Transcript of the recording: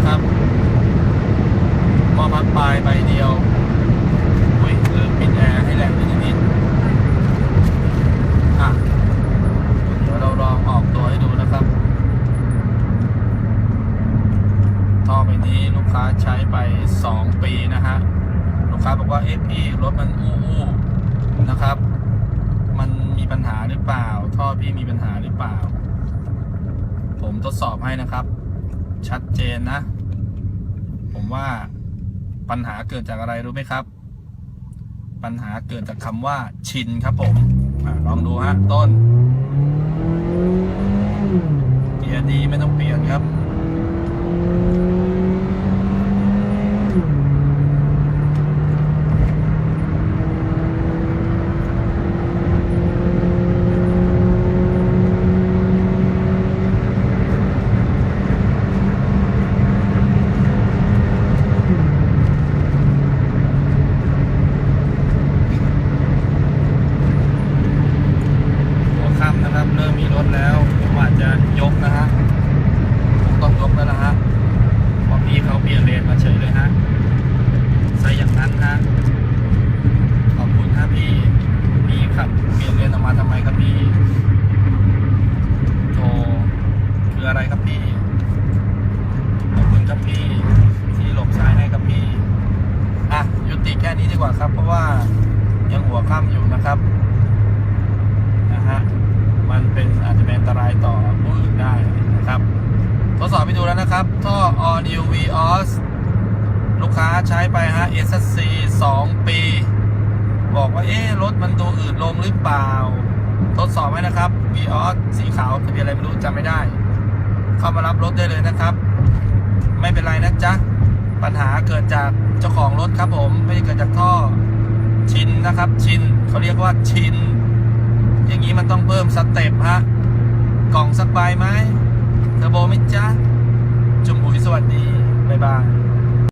นะครับพอพักปลายใบเดียวอุ้ยเริ่มปิดแอร์ให้แรงนิดนิดอะเดี๋ยวเราลองออกตัวให้ดูนะครับท่อใบนี้ลูกค้าใช้ไป 2 ปีนะฮะ ลูกค้าบอกว่าเอ๊ะพี่รถมันอู้อู้นะครับ มันมีปัญหาหรือเปล่า ท่อพี่มีปัญหาหรือเปล่า ผมทดสอบให้นะครับ ชัดเจนนะ ผมว่าปัญหาเกิดจากอะไรรู้ไหมครับ ปัญหาเกิดจากคำว่าชินครับผมอลองดูฮะต้น เกียร์ดีไม่ต้องเปลี่ยนครับ นะครับ เริ่มมีรถแล้วผมอาจจะยกนะฮะผมต้องยกแล้วนะฮะเพอพี่เขาเปลี่ยนเลนมาเฉยเลยฮะใส่อย่างนั้นฮะขอบคุณครับพี่พี่ขับเปลี่ยนเลนออกมาทำไมครับพี่โธคืออะไรครับพี่ขอบคุณครับพี่ที่หลบซ้ายให้ครับพี่อะยุติแค่นี้ดีกว่าครับ เพราะว่ายังหัวค่ำอยู่นะครับ นะฮะ มันเป็นอาจจะเป็นอันตรายต่อผู้อื่นได้นะครับ ทด สอบไปดูแล้วนะครับ ท่อ All New Vios ลูกค้าใช้ไปฮะ SSC 2 ปี บอกว่า เอ๊รถมันตัวอื่นลงหรือเปล่า ทดสอบไว้นะครับ Vios สีขาวทะเบียนอะไรไม่รู้จำไม่ได้ เข้ามารับรถได้เลยนะครับ ไม่เป็นไรนะจ๊ะ ปัญหาเกิดจากเจ้าของรถครับผม ไม่ได้เกิดจากท่อชินนะครับ ชินเขาเรียกว่าชิน อย่างนี้มันต้องเพิ่มสเต็ปฮะกล่องสักใบไหม บไหมจ๊ะ จุ่มหุยสวัสดี บ๊ายบาย